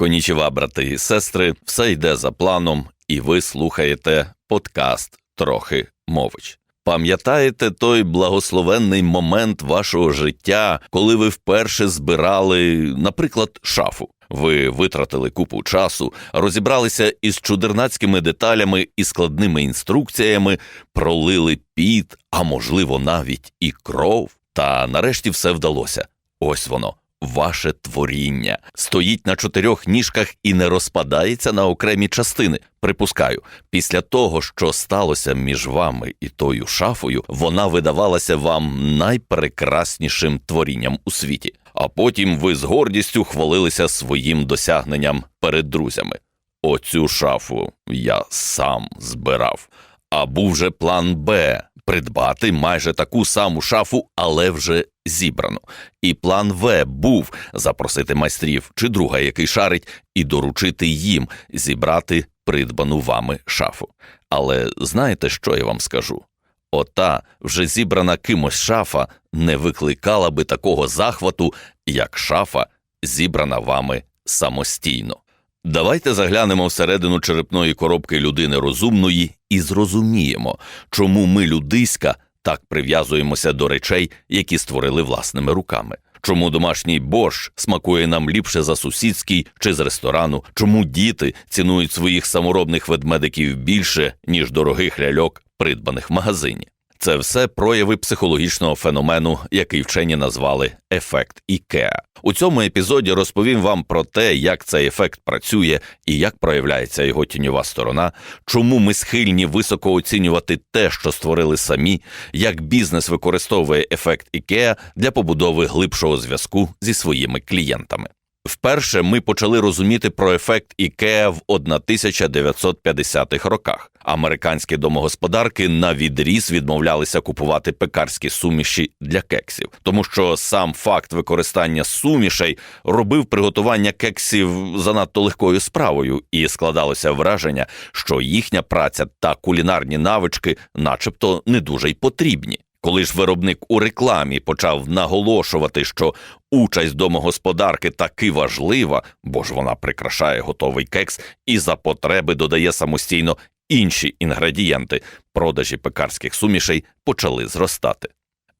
Конічева, брати і сестри, все йде за планом, і ви слухаєте подкаст Трохи мович. Пам'ятаєте той благословенний момент вашого життя, коли ви вперше збирали, наприклад, шафу? Ви витратили купу часу, розібралися із чудернацькими деталями і складними інструкціями, пролили піт, а можливо, навіть і кров. Та нарешті все вдалося. Ось воно, ваше творіння стоїть на чотирьох ніжках і не розпадається на окремі частини. Припускаю, після того, що сталося між вами і тою шафою, вона видавалася вам найпрекраснішим творінням у світі. А потім ви з гордістю хвалилися своїм досягненням перед друзями. Оцю шафу я сам збирав. А був же план Б придбати майже таку саму шафу, але вже зібрану. І план В був запросити майстрів чи друга, який шарить, і доручити їм зібрати придбану вами шафу. Але знаєте, що я вам скажу? Ота вже зібрана кимось шафа не викликала би такого захвату, як шафа, зібрана вами самостійно. Давайте заглянемо всередину черепної коробки людини розумної і зрозуміємо, чому ми, людиська, так прив'язуємося до речей, які створили власними руками. Чому домашній борщ смакує нам ліпше за сусідський чи з ресторану? Чому діти цінують своїх саморобних ведмедиків більше, ніж дорогих ляльок, придбаних в магазині? Це все прояви психологічного феномену, який вчені назвали ефект Ікеа. У цьому епізоді розповім вам про те, як цей ефект працює і як проявляється його тіньова сторона, чому ми схильні високо оцінювати те, що створили самі, як бізнес використовує ефект Ікеа для побудови глибшого зв'язку зі своїми клієнтами. Вперше ми почали розуміти про ефект Ікеа в 1950-х роках. Американські домогосподарки на відріз відмовлялися купувати пекарські суміші для кексів, тому що сам факт використання сумішей робив приготування кексів занадто легкою справою, і складалося враження, що їхня праця та кулінарні навички, начебто, не дуже й потрібні. Коли ж виробник у рекламі почав наголошувати, що участь домогосподарки таки важлива, бо ж вона прикрашає готовий кекс і за потреби додає самостійно інші інгредієнти, продажі пекарських сумішей почали зростати.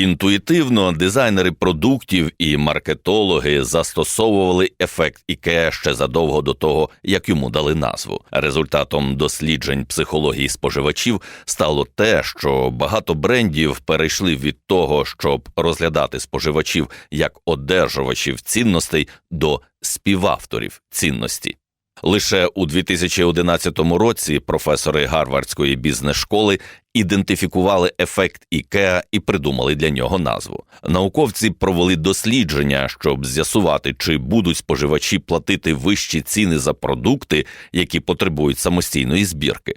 Інтуїтивно дизайнери продуктів і маркетологи застосовували ефект Ікеа ще задовго до того, як йому дали назву. Результатом досліджень психології споживачів стало те, що багато брендів перейшли від того, щоб розглядати споживачів як одержувачів цінностей до співавторів цінності. Лише у 2011 році професори Гарвардської бізнес-школи ідентифікували ефект Ікеа і придумали для нього назву. Науковці провели дослідження, щоб з'ясувати, чи будуть споживачі платити вищі ціни за продукти, які потребують самостійної збірки.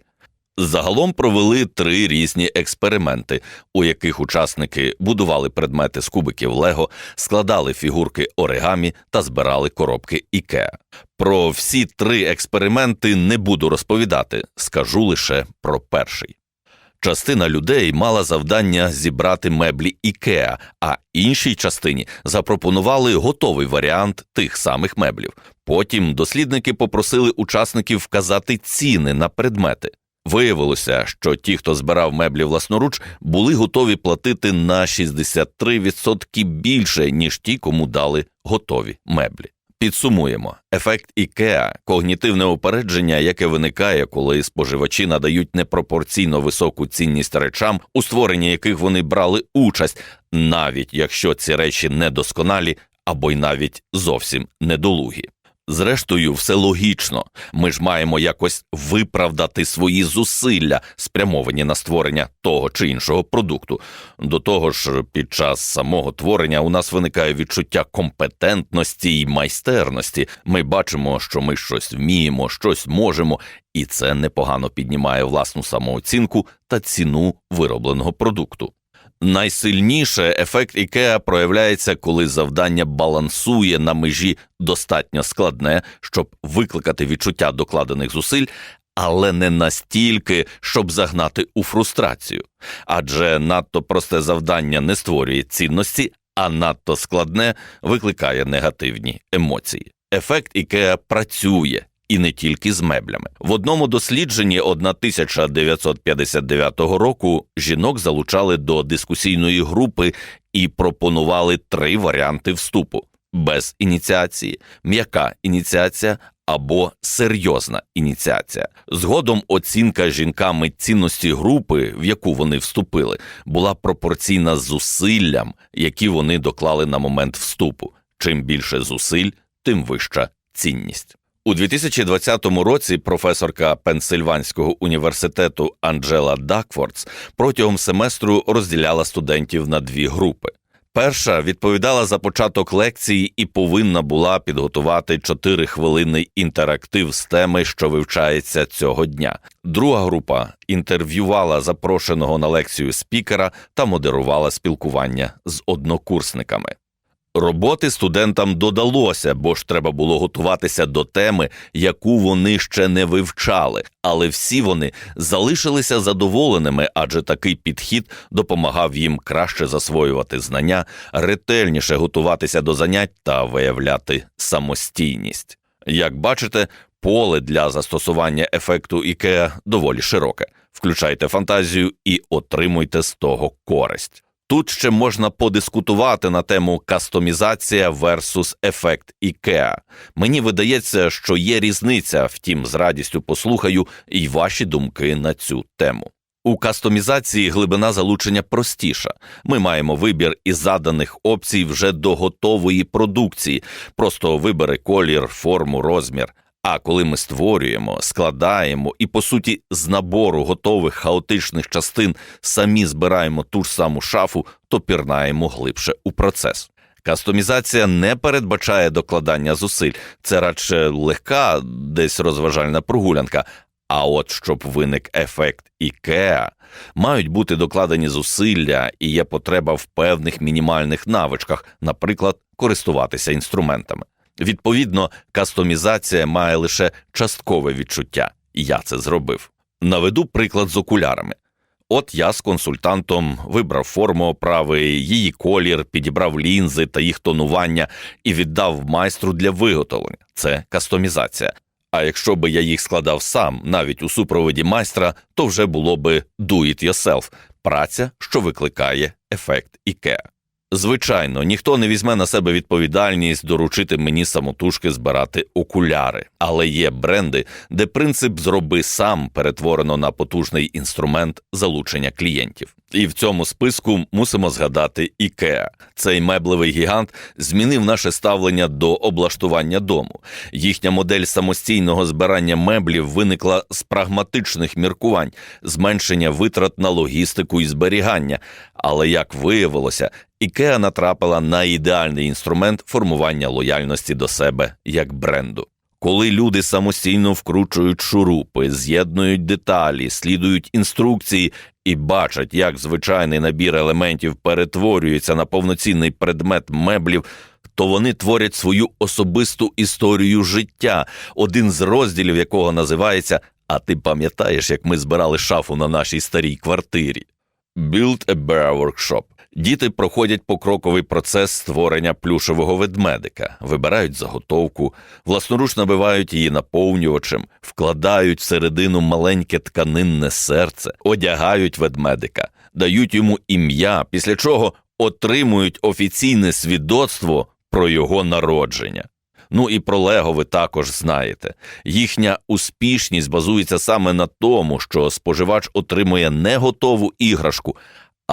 Загалом провели три різні експерименти, у яких учасники будували предмети з кубиків Лего, складали фігурки оригамі та збирали коробки Ікеа. Про всі три експерименти не буду розповідати, скажу лише про перший. Частина людей мала завдання зібрати меблі Ікеа, а іншій частині запропонували готовий варіант тих самих меблів. Потім дослідники попросили учасників вказати ціни на предмети. Виявилося, що ті, хто збирав меблі власноруч, були готові платити на 63% більше, ніж ті, кому дали готові меблі. Підсумуємо, ефект Ікеа когнітивне упередження, яке виникає, коли споживачі надають непропорційно високу цінність речам, у створенні яких вони брали участь, навіть якщо ці речі недосконалі або й навіть зовсім недолугі. Зрештою, все логічно. Ми ж маємо якось виправдати свої зусилля, спрямовані на створення того чи іншого продукту. До того ж, під час самого творення у нас виникає відчуття компетентності і майстерності. Ми бачимо, що ми щось вміємо, щось можемо, і це непогано піднімає власну самооцінку та ціну виробленого продукту. Найсильніше ефект Ікеа проявляється, коли завдання балансує на межі достатньо складне, щоб викликати відчуття докладених зусиль, але не настільки, щоб загнати у фрустрацію. Адже надто просте завдання не створює цінності, а надто складне викликає негативні емоції. ефект Ікеа працює. І не тільки з меблями. В одному дослідженні 1959 року жінок залучали до дискусійної групи і пропонували три варіанти вступу: без ініціації, м'яка ініціація або серйозна ініціація. Згодом оцінка жінками цінності групи, в яку вони вступили, була пропорційна зусиллям, які вони доклали на момент вступу. Чим більше зусиль, тим вища цінність. У 2020 році професорка Пенсильванського університету Анджела Дакфордс протягом семестру розділяла студентів на дві групи. Перша відповідала за початок лекції і повинна була підготувати 4 хвилини інтерактив з теми, що вивчається цього дня. Друга група інтерв'ювала запрошеного на лекцію спікера та модерувала спілкування з однокурсниками. Роботи студентам додалося, бо ж треба було готуватися до теми, яку вони ще не вивчали, але всі вони залишилися задоволеними, адже такий підхід допомагав їм краще засвоювати знання, ретельніше готуватися до занять та виявляти самостійність. Як бачите, поле для застосування ефекту Ікеа доволі широке. Включайте фантазію і отримуйте з того користь. Тут ще можна подискутувати на тему кастомізація versus ефект Ікеа. Мені видається, що є різниця, втім, з радістю послухаю і ваші думки на цю тему. У кастомізації глибина залучення простіша. Ми маємо вибір із заданих опцій вже до готової продукції. Просто вибери колір, форму, розмір. А коли ми створюємо, складаємо і, по суті, з набору готових хаотичних частин самі збираємо ту ж саму шафу, то пірнаємо глибше у процес. Кастомізація не передбачає докладання зусиль, це радше легка, десь розважальна прогулянка. А от щоб виник ефект Ікеа, мають бути докладені зусилля і є потреба в певних мінімальних навичках, наприклад, користуватися інструментами. Відповідно, кастомізація має лише часткове відчуття, і я це зробив. Наведу приклад з окулярами. От я з консультантом вибрав форму оправи, її колір, підібрав лінзи та їх тонування і віддав майстру для виготовлення. Це кастомізація. А якщо би я їх складав сам, навіть у супроводі майстра, то вже було би do it yourself – праця, що викликає ефект IKEA. Звичайно, ніхто не візьме на себе відповідальність доручити мені самотужки збирати окуляри, але є бренди, де принцип зроби сам перетворено на потужний інструмент залучення клієнтів. І в цьому списку мусимо згадати IKEA. Цей меблевий гігант змінив наше ставлення до облаштування дому. Їхня модель самостійного збирання меблів виникла з прагматичних міркувань, зменшення витрат на логістику і зберігання. Але як виявилося, IKEA натрапила на ідеальний інструмент формування лояльності до себе як бренду. Коли люди самостійно вкручують шурупи, з'єднують деталі, слідують інструкції і бачать, як звичайний набір елементів перетворюється на повноцінний предмет меблів, то вони творять свою особисту історію життя, один з розділів якого називається А ти пам'ятаєш, як ми збирали шафу на нашій старій квартирі? Build a Bear Workshop. Діти проходять покроковий процес створення плюшевого ведмедика, вибирають заготовку, власноруч набивають її наповнювачем, вкладають всередину маленьке тканинне серце, одягають ведмедика, дають йому ім'я, після чого отримують офіційне свідоцтво про його народження. Ну і про Лего ви також знаєте. Їхня успішність базується саме на тому, що споживач отримує не готову іграшку,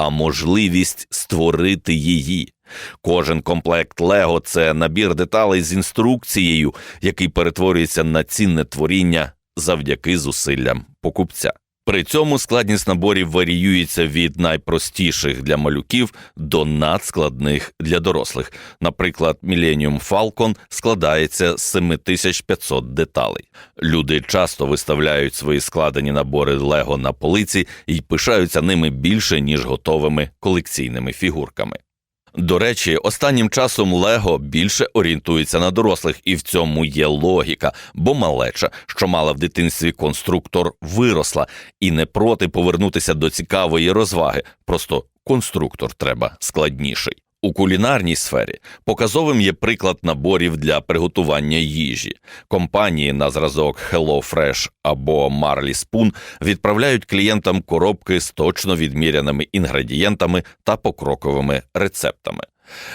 а можливість створити її. Кожен комплект Лего це набір деталей з інструкцією, який перетворюється на цінне творіння завдяки зусиллям покупця. При цьому складність наборів варіюється від найпростіших для малюків до надскладних для дорослих. Наприклад, Millennium Falcon складається з 7500 деталей. Люди часто виставляють свої складені набори Лего на полиці і пишаються ними більше ніж готовими колекційними фігурками. До речі, останнім часом Лего більше орієнтується на дорослих, і в цьому є логіка, бо малеча, що мала в дитинстві конструктор, виросла і не проти повернутися до цікавої розваги. Просто конструктор треба складніший. У кулінарній сфері показовим є приклад наборів для приготування їжі. Компанії на зразок HelloFresh або Marley Spoon відправляють клієнтам коробки з точно відміряними інгредієнтами та покроковими рецептами.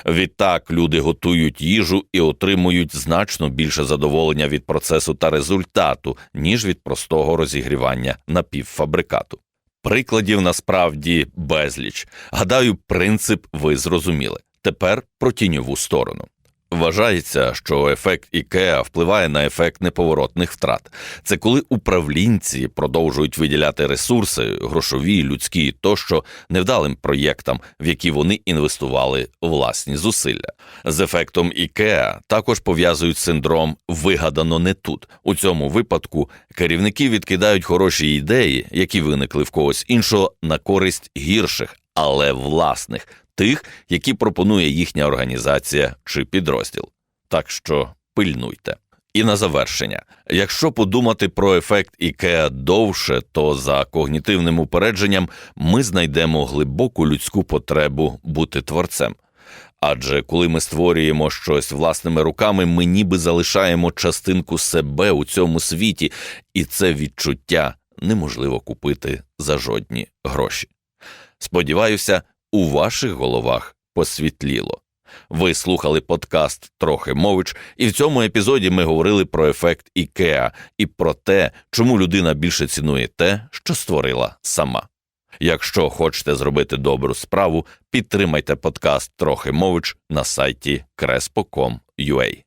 Відтак люди готують їжу і отримують значно більше задоволення від процесу та результату, ніж від простого розігрівання напівфабрикату. Прикладів насправді безліч. Гадаю, принцип ви зрозуміли. Тепер про тіньову сторону. Вважається, що ефект Ікеа впливає на ефект неповоротних втрат. Це коли управлінці продовжують виділяти ресурси, грошові, людські тощо невдалим проєктам, в які вони інвестували власні зусилля. З ефектом Ікеа також пов'язують синдром вигадано не тут. У цьому випадку керівники відкидають хороші ідеї, які виникли в когось іншого, на користь гірших, але власних тих, які пропонує їхня організація чи підрозділ. Так що пильнуйте. І на завершення, якщо подумати про ефект Ікеа довше, то за когнітивним упередженням ми знайдемо глибоку людську потребу бути творцем. Адже коли ми створюємо щось власними руками, ми ніби залишаємо частинку себе у цьому світі, і це відчуття неможливо купити за жодні гроші. Сподіваюся, у ваших головах посвітліло. Ви слухали подкаст Трохи мович, і в цьому епізоді ми говорили про ефект Ікеа і про те, чому людина більше цінує те, що створила сама. Якщо хочете зробити добру справу, підтримайте подкаст Трохи мович на сайті crespo.com.ua.